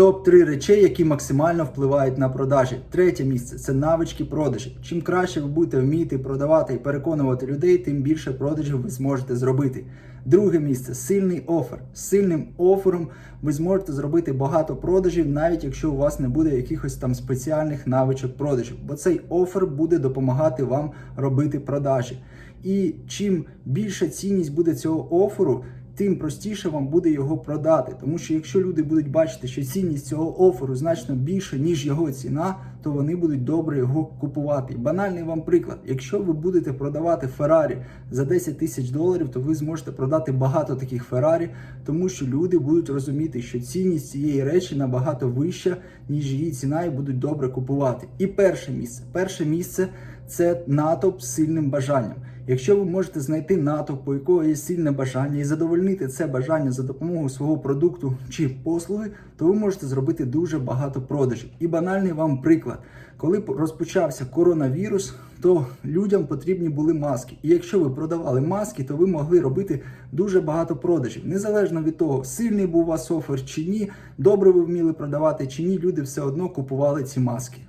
Топ 3 речей, які максимально впливають на продажі. Третє місце це навички продажів. Чим краще ви будете вміти продавати і переконувати людей, тим більше продажів ви зможете зробити. Друге місце сильний офер. З сильним офером ви зможете зробити багато продажів, навіть якщо у вас не буде якихось там спеціальних навичок продажів, бо цей офер буде допомагати вам робити продажі. І чим більша цінність буде цього оферу, тим простіше вам буде його продати. Тому що якщо люди будуть бачити, що цінність цього оферу значно більше, ніж його ціна, то вони будуть добре його купувати. Банальний вам приклад: якщо ви будете продавати Феррарі за 10 тисяч доларів, то ви зможете продати багато таких Феррарі, тому що люди будуть розуміти, що цінність цієї речі набагато вища, ніж її ціна, і будуть добре купувати. І перше місце. Перше місце це натовп з сильним бажанням. Якщо ви можете знайти натовп, у якого є сильне бажання, і задовольнити це бажання за допомогою свого продукту чи послуги, то ви можете зробити дуже багато продажів. І банальний вам приклад, коли розпочався коронавірус, то людям потрібні були маски. І якщо ви продавали маски, то ви могли робити дуже багато продажів. Незалежно від того, сильний був у вас офер чи ні, добре ви вміли продавати чи ні, люди все одно купували ці маски.